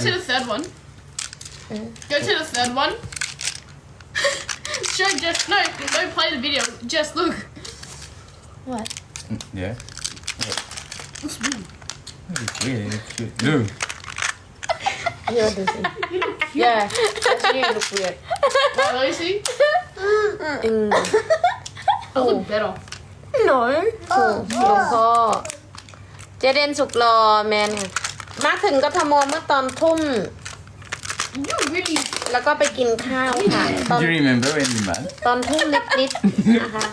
to the third one. Go to the third one. Show just no, don't play the video. Just look. What? Yeah. It's weird. It's really cute. Look. เยอะดูสิ Yeah that's you look weird Right, let me see. อืม I look better. No ถูกหลวงพ่อเจเดนสุกรอแมนค่ะ มาถึงก็ทำโมเมื่อตอนทุ่ม You really. แล้วก็ไปกินข้าวค่ะตอน Do you remember when you mad? ตอนทุ่มนิดๆนะคะ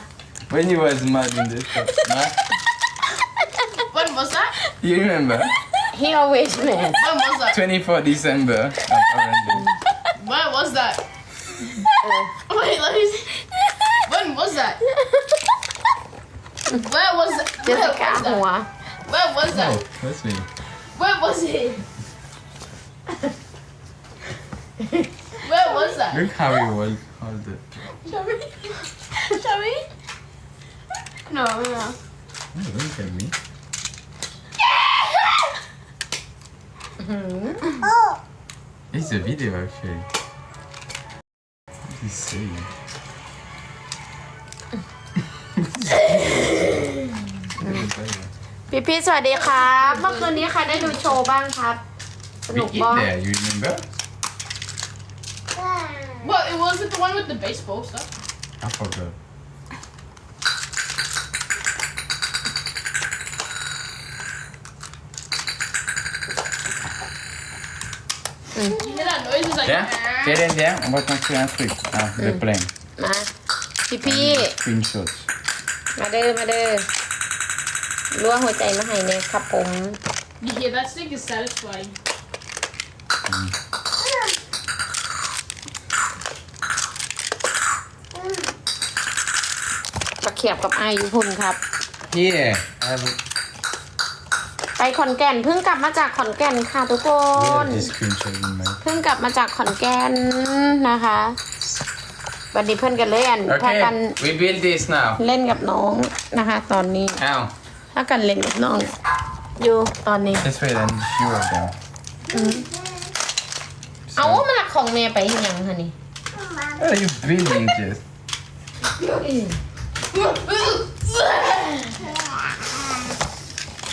When you was mad in the shop? Mad? When was that? You remember? he always mad When was that? 24 December. of Orange. Where was that? เออ Wait, let me see. When was that? Where was that? เจ Where สสิก้า was หัว that? Where was that? Oh, that's me. Where was it? Where was that? Look how he was. Hold it. Shall we? Shall we? No, no. Oh, look at me. oh. It's a video actually. What is he saying? พี่พี่ๆสวัสดีครับ เมื่อคืนนี้ใครได้ดูโชว์บ้างครับ ส We นุก eat บ้าง there, you remember? What? It was it the one with the baseball stuff? I forgot. You hear that noise? It's like. Viens, viens, viens, on va construire un truc. Ah, le plein. มา พี่พี่ Screenshot. ๆมาเด้อมาเด้อ รั้วหัวใจมาให้เนี่ยครับผม You hear that stick is satisfying. ตะเขียบกับไอายอยุพุนครับ Here, I have ไปขอนแก่นเพิ่งกลับมาจากขอนแก่นค่ะทุกค we น have this screenshot in my. เพิ่งกลับมาจากขอนแก่นนะคะวันนี้เพื่อนกันเลยอันพากัน Okay, we build this now. เล่นกับน้องนะคะ ตอนนี้ Ow. ถ้ากันเล่นกับน้อง อยู่ตอนนี้ This way then, few of them. เอามาหลักของเมย์ไปยังคะนี่ What are you building, Jess?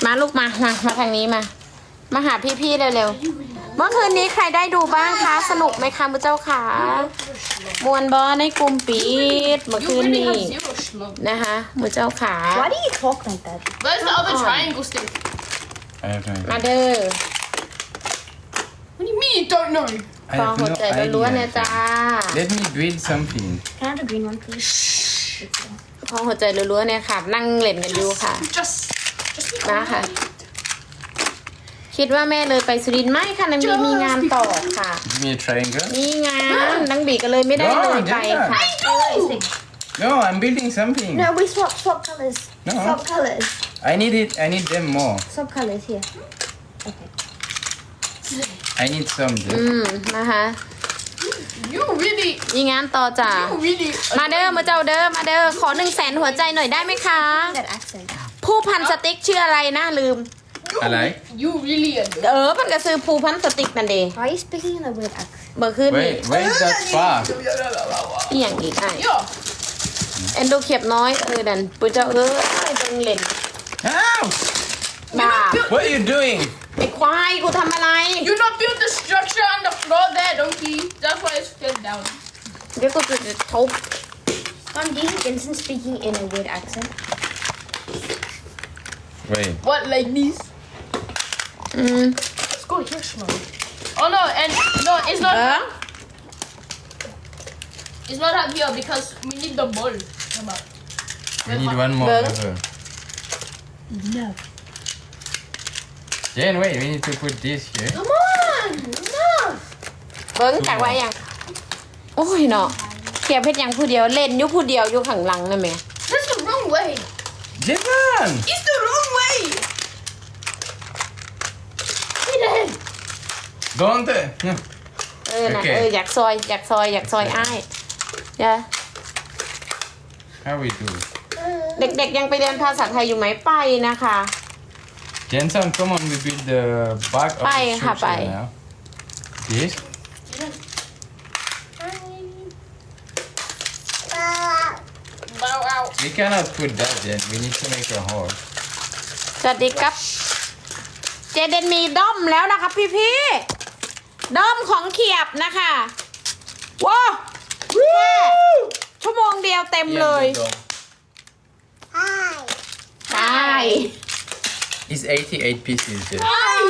มาลูกมา มา มาทางนี้มา มาหาพี่ๆเร็วๆ เมื่อคืนนี้ใครได้ดูบ้างคะ สนุกไหมคะมุเจ้าขามวนบอในกลุ่มปิดเมื่อ You คืน really นี้ have zero schlub. นะคะมุเจ้าขา Why do you talk like that? Where's the other triangle stick? I have no มา idea. เด้อ What do you mean you don't know? I ฟอง have หัว no ใจล้วนๆนะ idea. จ้า Let me build something. Can I have the green one, please? ฟองหัวใจล้วนๆเนี่ยค่ะ นั่งเล่นกันอยู่ค่ะ Just. Just be มาค่ะ quiet. คิดว่าแม่เลยไปสุรินทร์ไม่ค่ะนังบีมีงานต่อค่ะ Give me a triangle. มีงานนังบีก็เลยไม่ได้เลยไปค่ะ No, I'm building something. No, we swap swap colors. No. Swap colors. I need it. I need them more. Swap colors here. Okay. I need some. อื Jess. มนะคะ You really. มีงานต่อจ้ะ You really. มาเด้อมาเจ้าเด้อมาเด้อขอหนึ่งแสนหัวใจหน่อยได้ไหมคะ That accent. ผู้พันสติ๊กชื่ออะไรนะลืม I like. You really. A เออมันก็ซื้อผู้พันสติ๊กนั่นเด Why are you speaking in a weird accent? เมื่อคืนนี้ Wait, where is that far? อีหยังอีกไอ้ Yo. เอนโดเขียบน้อยเออดันปุ้ยเจ้าเออไอ้เบิ่งเล่น Ow! บาป What are you doing? ไอ้ควายกูทำอะไร You not built the structure on the floor there, donkey. That's why it's fell down. เดี๋ยวกูจะทุบ Mom, do you think Vincent's speaking in a weird accent? Wait. What, like this? อืม Let's go here, Shmo. Oh no, and no, it's เอ not. อ It's not up here because we need the ball. Come on. We need one more Well- level. No. Jen, wait. We need to put this here. Come on. Enough. เบิ้งจากไว้ยังโอ้ยเนาะเขียบเพชรยังผู้เดียวเล่นอยู่ผู้เดียวอยู่ข้างหลังนะแม่ That's the wrong way. Japan! It's the wrong way. Get in. Don't. เออนะโอเคเอออยากซอยอยากซอยอยากซอยอ้าย เดี๋ยว How we do? เด็กๆยังไปเรียนภาษาไทยอยู่ไหมไปนะคะ Jensen, come on. We build the back of Bye, the ha, structure bye. now. This? Bow out. We cannot put that in. We need to make a hole. สวัสดีครับ เจเดนมีด้อมแล้วนะครับพี่พี่ๆด้อมของเขียบนะคะว้าวแค่ ชั่วโมงเดียวเต็มเลย Yeah, the dog. ใช่ It's 88 pieces. There. Oh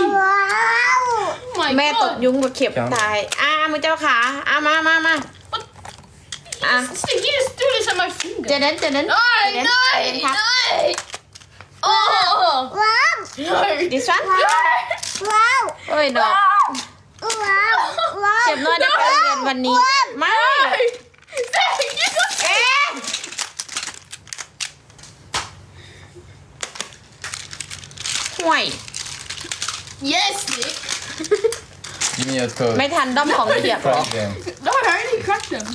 my แม่ตก god. ยุงกับเขียบครับตาย อ่ามือเจ้าขาอ่ามามามาอะ Stick, you just do this on my เจ finger. เดนเจเดน No, เจเดน no, เจเดนครับ no. Oh. No. this one เอ้ยดอกเจ็บน้อยได้ไปเรียนวันนี้ ไม่เอ๊ะ ห่วย Yes, Nick. Give me your toes. ไม่ทันด้อมของเขียบหรอ Crack them. No, I already cracked them.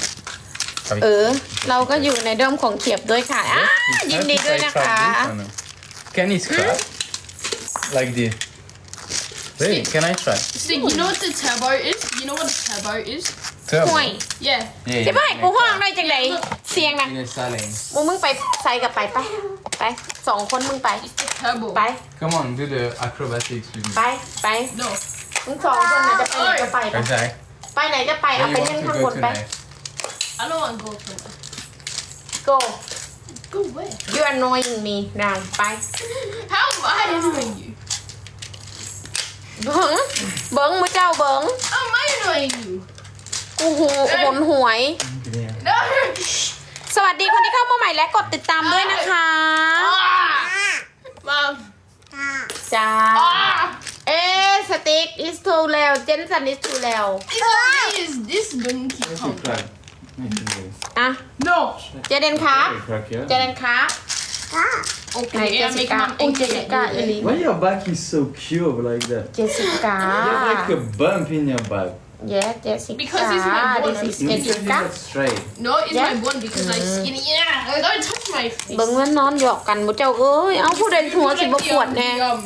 เออ เราก็อยู่ในด้อมของเขียบด้วยค่ะอ่า It's ยิน not ดี if ด้วย I นะคะ crack this or no? Can it scrap? Like this. Wait, can I try? Stick, you know what the turbo is? You know what a turbo is? ห่วย Yeah. Yeah, จะไม่ให้กูห้องได้จังไดเสียงนะ In a saline. มึงมึงไปใส่กับไปไปไปสองคนมึงไป It's the turbo. ไป Come on, do the acrobatics with me. ไปไป No. มึงสองคนน่ะจะไปไหนก็ไปไป Okay. ไปไหนก็ไปเอา Where ไป you เล่น want ข้าง to บ go นไป tonight? I don't want to go somewhere. go Go where? you annoying me now ไป How am I annoying you? เบิ้งเบิ้งมือเจ้าเบิ้ง How am I annoying you? กูหูหนหวย No. สวัสดีคนที่เข้ามาใหม่และกดติดตามด้วยนะคะ Ah. Mom. จ้า Ah. เอ๊ะสติ๊ก is too แล้วเจนสัน is too แล้ว This is this donkey Kong. crack. อะ No. เจเดนครับ Crack, เจเดนครับ Okay, ไหนเจ I'm สิ making ก้า my อุ้ยเจสิก้า internet เอ ready. ลิ Why your back is so cute like that? เจสิก้า You have like a bump in your back. เย้เจสิ Because ก้า it's my boy, this is I'm เจ It's สิ just ก้า not straight. No, it's Yeah. my one because I'm skinny. Yeah, don't touch my face. เบิ้งว่านอนหยอกกันมุเจ้าเอ้ย เอาผู้ใดหัวสิบปวดแน่ Um,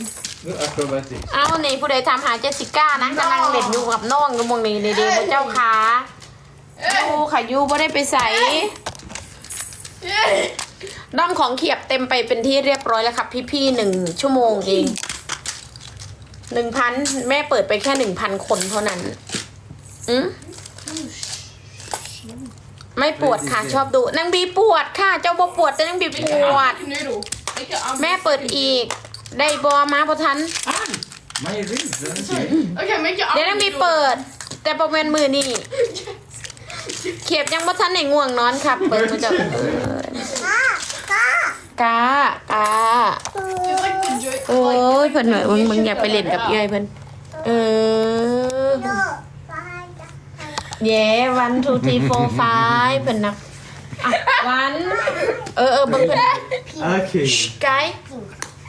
Do acrobatics. เอานี่ผู้ใดทำหาเจสิก้านะกำลังเล่นอยู่กับน้องกับมงนี้ดีๆมุเจ้าขายูค่ะยูบ่ได้ไปใส่ด้อมของเขียบเต็มไปเป็นที่เรียบร้อยแล้วครับ พี่ๆหนึ่งชั่วโมงเองหนึ่งพันแม่เปิดไปแค่หนึ่งพันคนเท่านั้น อืมไม่ปวดค่ะ ชอบดูนางบีปวดค่ะ เจ้าบ่ปวดแต่นางบีป Make an วด almond noodle. Make an almond แม่เปิดอีก ได้บอมาพอทัน My ribs, don't you? Okay, make your เดี๋ยว almond นางบี noodle. เปิด แต่ประเวนมือนี่เขียบยังบ่ทันไหนง่วงนอนครับ เปิดมาจากเออกากา It's like the joke. โอ้ยเพิ่นเหนื่อยมึงมึงอย่าไปเล่นกับเอ้อยเพิ่นเออ เย้วันทูทีโฟร์ไฟเพิ่นนับอะวัน เออเออเบิ่งเพิ่น Okay. ไกด์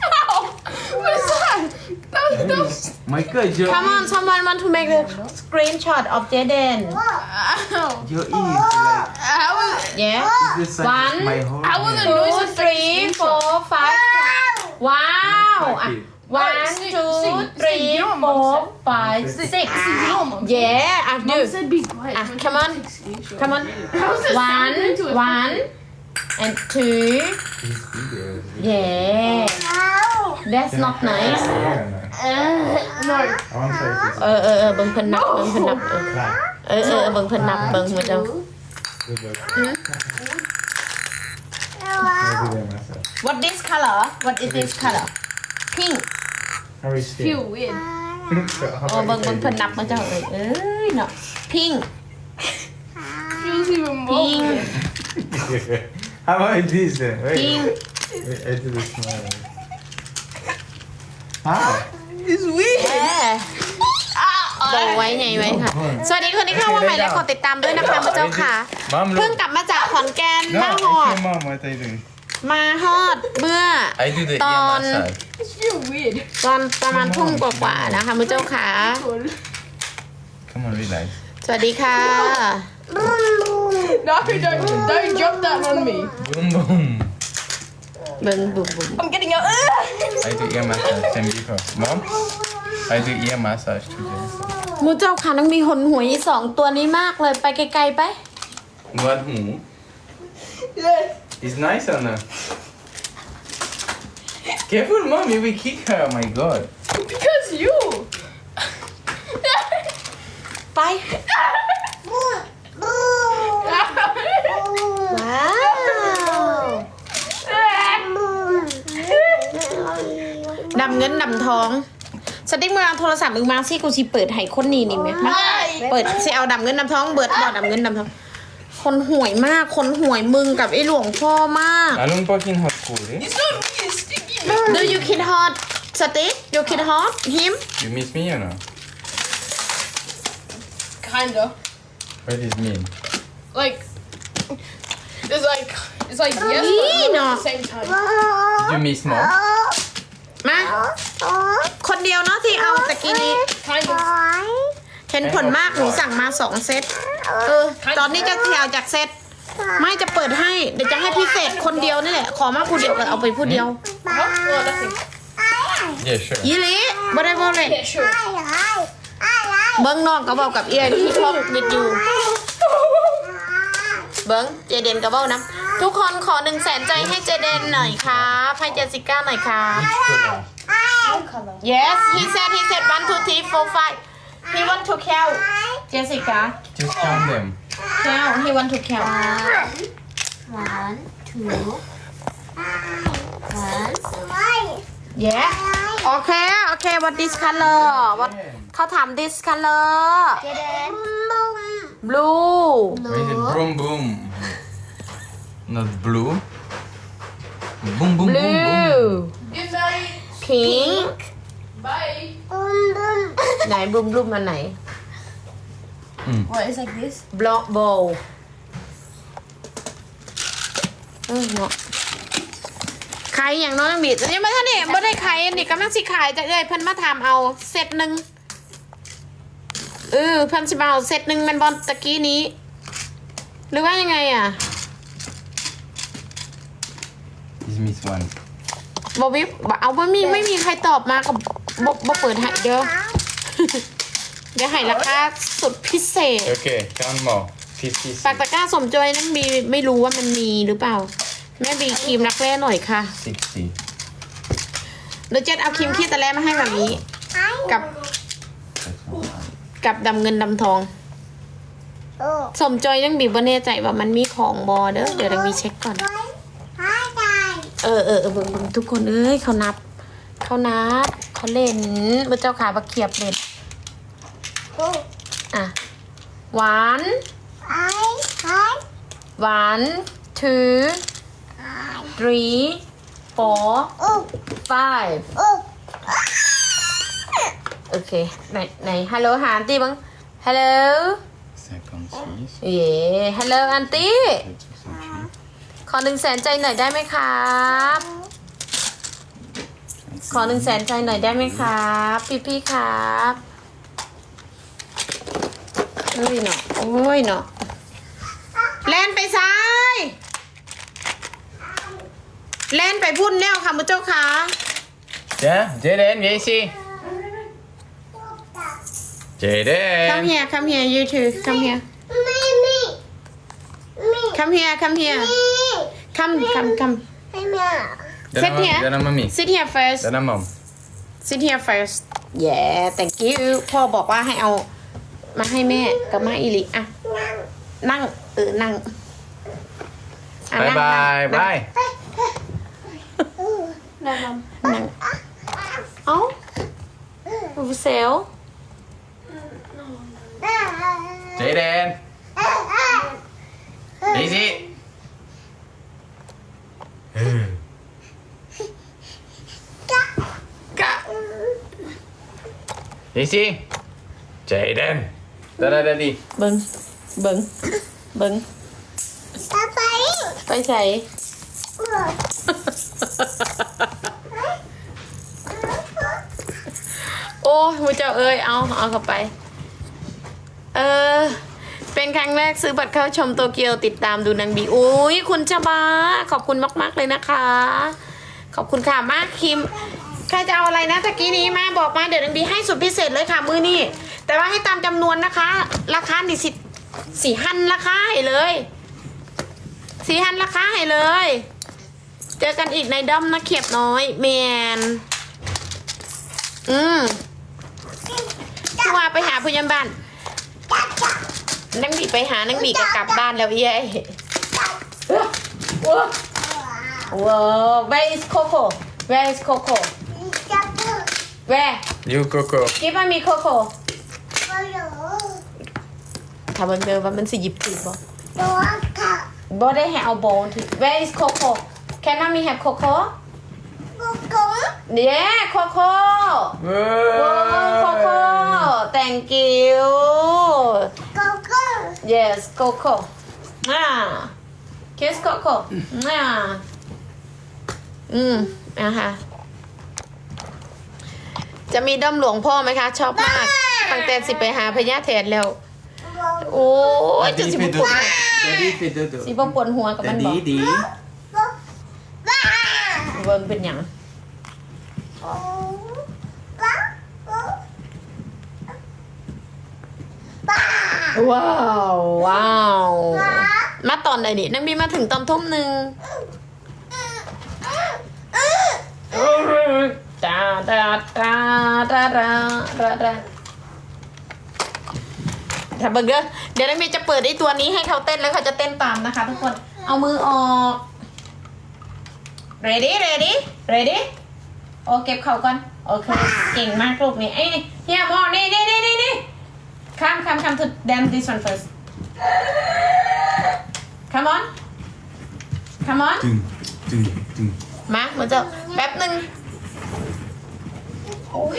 Ow! What's that? That was, that was... My God, your, come on someone want to make a screenshot of Jaden Ow. your ears like How was... yeah this size One. of my whole I was head. a- two three four five ว้าว อะ one Six, two six, three six, you know what four Mom five said? six Six, you know what Mom said? yeah อ่ะ Mom ดู said be quiet. Ah, when come she on. takes screenshot. come on How's that one sound into a one and two It's bigger. yeah that's not nice Uh, no. I want to try this. เออเออเออเบิ่งเพิ่นนับเบิ่งเพิ่นนับเออ Crack. เออเออเบิ่งเพิ่นนับเบิ่งมาเจ้า Good luck. I'll do them myself. what this color what is this color pink How is Feel weird. โอ้เบิ่งเบิ่งเพิ่นนับมาเจ้าเอ้ยเอ้ยเนาะ pink Feels even more Pink. weird. How about this then? Wait, pink wait, I do the small one. How? It's weird. แย่บอกไว้ไงไว้ค่ะ สวัสดีคนที่เข้ามาใหม่และกดติดตามด้วยนะคะมาเจ้าค่ะ Mom, เพิ่ง look. กลับมาจากขอนแก่นมา No, ฮอด okay, mom, what are you doing? มาฮอดเมื่อ I do the ear Ton. massage. It's feel weird. ตอนประมาณทุ่มกว่าๆนะคะมือเจ้าขา Come on, relax. สวัสดีค่ะ No, don't, don't drop that on me. Boom, boom. เบิ่งบุ๋มบุ๋ม I'm getting a. I do ear massage. Same before. Mom? I do ear massage today. มูเจ้าค่ะนังมีหนหวยอีสองตัวนี้มากเลยไปไกลๆไป What? Hmm? It's nice or not? Careful, mom. You will kick her. Oh my god. Because you. ไป ว้าว ดำเงินดำทอง สติ๊กมือเอาโทรศัพท์มึงมาสิกูสิเปิดให้คนนี้นี่ไหมมาเปิดสิเอาดำเงินดำทองเบิดบ่ดำเงินดำทอง คนห่วยมาก คนห่วยมึงกับไอ้หลวงพ่อมาก Allons pas qu'il hot cool, eh? It's not me, it's sticky. Do you kid hot สติ๊ก you kid hot him You miss me or not? Kinda. What does it mean? Like, it's like, it's like yes, Ee, but no no. at the same time. Did you miss mom? มา คนเดียวเนาะที่เอาตะกี้นี้ Kind of. เห็นผลมากหนูสั่งมาสองเซต เออ ตอนนี้จะเที่ยวจากเซตไม่จะเปิดให้ เดี๋ยวจะให้พิเศษคนเดียวนี่แหละ ขอมาผู้เดียวก็เอาไปผู้เดียว Huh? No, nothing. Yeah, sure. ยี่ลิบ่ได้บ่เลย Yeah, sure. เบิ้งน้องก็บอกกับเอียที่ชอบนิดอยู่ เบิ้งเจเดนก็บอกนะทุกคนขอหนึ่งแสนใจให้เจเดนหน่อยครับให้เจสสิก้าหน่อยครับ Which color? Yes he said he said one two three four five he want to count Jessica Just count them. count he want to count One, two, one. yeah โอเคโอเค what this color what เขาถาม this color blue Where is it? Boom, boom. Not blue. Boom, boom, boom, blue boom. Good night. pink Bye. ไหน bloom bloom อันไหน What is like this? block bowl เออเนาะขายอย่างน้อยบีดอันนี้มาท่านนี่ไม่ได้ขายอันนี้กำลังสิขายจะเอ้ยเพิ่นมาถามเอาเซตหนึ่งเออเพิ่นสิมาเอาเซตหนึ่งแมันบอลตะกี้นี้ หรือว่ายังไงอะ This miss one. บอวิบเอาบ่มีไม่มีใครตอบมากับบบ่เปิดให้เด้อ เดี๋ยวให้ราคาสุดพิเศษ Okay, count more. 56. ปากตะกร้าสมจอยนั่งบีไม่รู้ว่ามันมีหรือเปล่า แม่บีครีมรักแร้หน่อยค่ะ 60. เดี๋ยวเจ็ดเอาครีมขี้ตะแร้มาให้แบบนี้ กับ That's one. กับดำเงินดำทองสมจอยยังบีบว่าแน่ใจว่ามันมีของบอเด้อเดี๋ยวเรามีเช็คก่อนเออเออเออเบิ่งเบิ่งทุกคนเอ้ยเขานับ เขานับ เขาเล่นพระเจ้าขาบักเขียบเล่น อะ one one two three four five โอเคไหนไหนฮัลโหลหาอันตี้บ้างฮัลโหล 56. เย่ฮัลโหลอันตี้ 63. ขอหนึ่งแสนใจหน่อยได้ไหมครับ ขอหนึ่งแสนใจหน่อยได้ไหมครับ พี่พี่ๆครับ เฮ้ยเนาะโอ้ยเนาะแล่นไปซ้ายแล่นไปพุ่นแนวค่ะมุเจ้าค่ะ Yeah, Jaden, where is he? come Jaden. here come here you too come here come here come here come come come Sit here. Dana mommy. sit here first Dana mom. sit here first yeah thank you พ่อบอกว่าให้เอา มาให้แม่กับมาอิลิอะนั่งเออนั่งอะ Bye นั่ง bye, นั่ง bye. นั่งเอ้าเซล Jaden. Daisy. Daisy. Jaden. Tada daddy. เบิงเบิงเบิงไปใส่โอ้ยมูเจ้าเอ้ยเอาเอาเข้าไป เออ เป็นครั้งแรกซื้อบัตรเข้าชมโตเกียวติดตามดูนางบีอุ้ยคุณชบาขอบคุณมาก ๆ เลยนะคะ ขอบคุณค่ะมากคิม ใครจะเอาอะไรนะตะกี้นี้มาบอกมาเดี๋ยวนังบีให้สุดพิเศษเลยค่ะ มือนี่ แต่ว่าให้ตามจำนวนนะคะ ราคาดิสิสี่หันราคาให้เลยสี่หันราคาให้เลย เจอกันอีกในด้อมนะเขียบน้อยเมียนอืมคือว่าไปหาพยาบาลนังบีไปหานังบีก็กลับบ้านแล้วเย้ว้าว Whoa, where is Coco? Where is Coco? Where? You Coco. Give me Coco. ถ้ามันเจอว่ามันสิหยิบถือบ่บ่ได้ให้เอาโบนถือ Where is Coco? Can mommy have Coco? Yeah, Coco. Whoa, Coco. Thank you. Yes, Coco. Ah. Kiss Coco. Ah. อืมนะคะจะมีด้อมหลวงพ่อไหมคะ ชอบมากตั้งแต่สิไปหาพญาแถนแล้ว โอ้ยจะ Daddy สิบ Fidodo. ปวด Daddy Fidodo. สิบปวดหัวกับมันบอก Daddy, Daddy. เบิ่งเป็นหยังว้าวว้าว มาตอนไหนดินังบีมาถึงตอนทุ่มหนึ่งตาตาตาตาตาตาตา ถ้าเบิ่งเด้อเดี๋ยวนังบีจะเปิดไอ้ตัวนี้ให้เขาเต้นแล้วเขาจะเต้นตามนะคะ ทุกคน เอามือออก ready ready ready โอเก็บเข่าก่อน โอเค เก่งมากลูกนี่ไอ้นี่เฮียมอนี่นี่นี่นี่นี่ come come come to dance this one first come on come on Ding, ding, ding. มาเหมือนจะแป๊บหนึ่งโอ้ย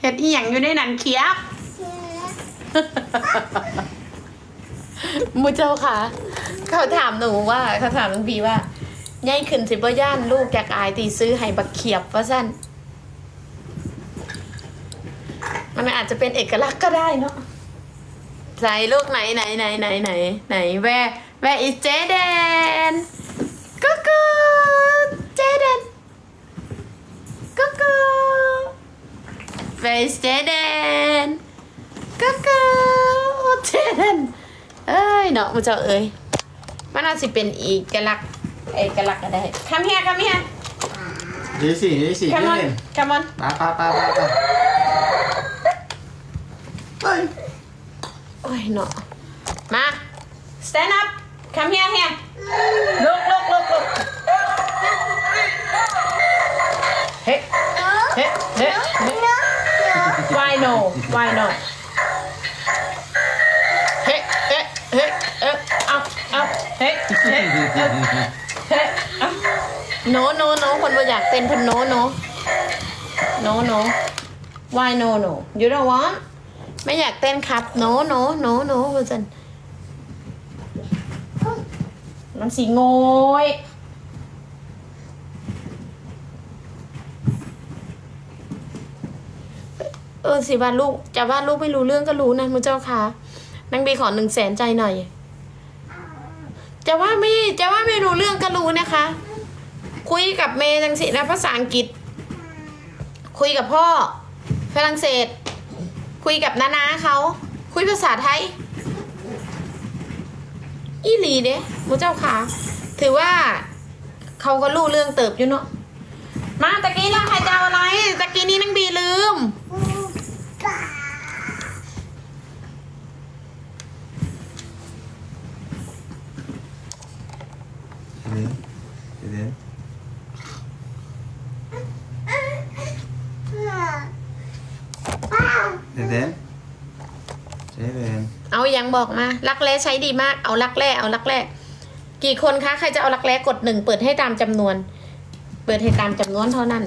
เห็ดอีหยังอยู่ในนั้นเคียบ มูเจ้าค่ะ เขาถามหนูว่าเขาถามน้องบีว่าย่ายขึ้นสิบ่ย่านลูกจากอายตีซื้อให้บักเขียบว่าสั้นมันอาจจะเป็นเอกลักษณ์ก็ได้เนาะใส่ลูกไหนไหนไหนไหนไหนไหนแวร์แวร์อีเจเดนก็ก็เจเดนก็ก็ แวร์อีเจเดนก็ก็เจเดนเอ้ยเนาะมันจะเอ้ยมันน่าสิเป็นอีกลักษณ์เอกลักษณ์ก็ได้คำเฮียคำเฮีย Daisy, Daisy, คำมอน Dylan. คำมอน Pa, pa, pa, pa, pa. Bye. โอ้ยเนาะมา stand up come here here look look look look เฮ้เฮ้เฮ้เฮ้ why no why not เฮ้เฮ้เฮ้เอ้เอาเอาเฮ้เฮ้เอ้เฮ้เอา no no no คนบ่อยากเต้นเพิ่น no no no no why no no you don't want ไม่อยากเต้นครับ no no no no คุณจันมันสีโงยเออสิว่าลูกจะว่าลูกไม่รู้เรื่องก็รู้นะมุเจ้าค่ะนางบีขอหนึ่งแสนใจหน่อย จะว่าไม่จะว่าไม่รู้เรื่องก็รู้นะคะ คุยกับเมย์จังสินะภาษาอังกฤษ คุยกับพ่อฝรั่งเศส คุยกับนานาเขา คุยภาษาไทย อีหลีเด้มูเจ้าค่ะ ถือว่าเขาก็รู้เรื่องเติบอยู่เนาะมาตะกี้นะใครจะเอาอะไรตะกี้นี้นังบีลืม Dylan, Dylan. Dylan. Dylan. เอายังบอกมา รักแร้ใช้ดีมาก เอารักแร้เอารักแร้กี่คนคะ ใครจะเอารักแร้กดหนึ่งเปิดให้ตามจำนวน เปิดให้ตามจำนวนเท่านั้น